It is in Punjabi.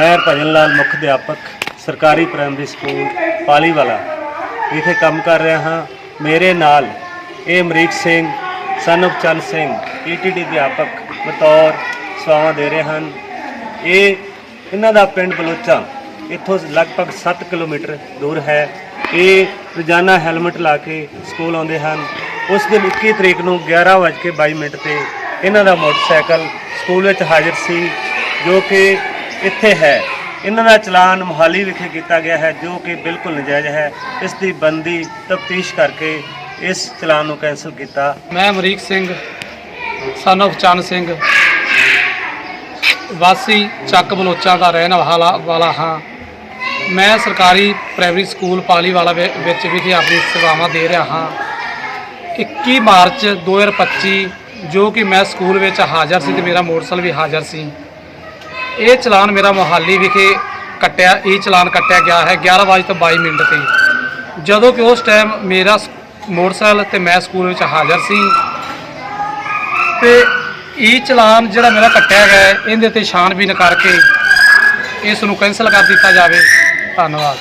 ਮੈਂ ਭਜਨ ਲਾਲ ਮੁੱਖ ਅਧਿਆਪਕ, ਸਰਕਾਰੀ ਪ੍ਰਾਇਮਰੀ ਸਕੂਲ ਪਾਲੀਵਾਲਾ। ਵਿਖੇ ਕੰਮ ਕਰ ਰਿਹਾ ਹਾਂ। ਮੇਰੇ ਨਾਲ ਇਹ ਅਮਰੀਕ ਸਿੰਘ, son of ਚੰਨ ਸਿੰਘ ਈਟੀਡੀ ਅਧਿਆਪਕ, ਬਤੌਰ ਸੇਵਾਵਾਂ ਦੇ ਰਹੇ ਹਨ। ਇਹ, ਇਹਨਾਂ ਦਾ ਪਿੰਡ ਬਲੋਚਾ, ਇੱਥੋਂ ਲਗਭਗ 7 ਕਿਲੋਮੀਟਰ ਦੂਰ ਹੈ। ਇਹ ਰੋਜ਼ਾਨਾ ਹੈਲਮਟ ਲਾ ਕੇ ਸਕੂਲ ਆਉਂਦੇ ਹਨ। ਉਸ ਦਿਨ 21 ਤਰੀਕ ਨੂੰ 11:22 ਮਿੰਟ ਤੇ ਇਹਨਾਂ ਦਾ ਮੋਟਰਸਾਈਕਲ ਸਕੂਲ ਵਿੱਚ ਹਾਜ਼ਰ ਸੀ, ਜੋ ਕਿ ਇੱਥੇ ਹੈ। ਇਹਨਾਂ ਦਾ ਚਲਾਨ ਮੁਹਾਲੀ ਵਿਖੇ ਕੀਤਾ ਗਿਆ ਹੈ, ਜੋ ਕਿ ਬਿਲਕੁਲ ਨਜਾਇਜ਼ ਹੈ। ਇਸ ਦੀ ਬੰਦੀ ਤਫਤੀਸ਼ ਕਰਕੇ ਇਸ ਚਲਾਨ ਨੂੰ ਕੈਂਸਲ ਕੀਤਾ। ਮੈਂ ਅਮਰੀਕ ਸਿੰਘ ਸਨ of ਚੰਨ ਸਿੰਘ, ਵਾਸੀ ਚੱਕ ਬਲੋਚਾਂ ਦਾ ਰਹਿਣ ਵਾਲਾ ਵਾਲਾ ਹਾਂ। ਮੈਂ ਸਰਕਾਰੀ ਪ੍ਰਾਇਮਰੀ ਸਕੂਲ ਪਾਲੀਵਾਲਾ ਵਿ- ਵਿੱਚ ਵਿਖੇ ਆਪਣੀ ਸੇਵਾਵਾਂ ਦੇ ਰਿਹਾ ਹਾਂ। 21 ਮਾਰਚ 2025 ਜੋ ਕਿ ਮੈਂ ਸਕੂਲ ਵਿੱਚ ਹਾਜ਼ਰ ਸੀ ਤੇ ਮੇਰਾ ਮੋਟਰਸਾਈਕਲ ਵੀ ਹਾਜ਼ਰ ਸੀ। ਇਹ ਚਲਾਨ ਮੇਰਾ ਮੋਹਾਲੀ ਵਿਖੇ ਕੱਟਿਆ ਇਹ ਚਲਾਨ ਕੱਟਿਆ ਗਿਆ ਹੈ 11 ਵਜੇ ਤੋਂ 22 ਮਿੰਟ ਤੇ। ਜਦੋਂ ਕਿ ਉਸ ਟਾਈਮ ਮੇਰਾ ਮੋਟਰਸਾਈਕਲ ਤੇ ਮੈਂ ਸਕੂਲ ਵਿੱਚ ਹਾਜ਼ਰ ਸੀ। ਤੇ ਇਹ ਚਲਾਨ ਜਿਹੜਾ ਮੇਰਾ ਕੱਟਿਆ ਗਿਆ ਹੈ, ਇਹਦੇ ਤੇ ਛਾਣਬੀਨ ਕਰਕੇ ਇਸ ਨੂੰ ਕੈਂਸਲ ਕਰ ਦਿੱਤਾ ਜਾਵੇ। ਧੰਨਵਾਦ।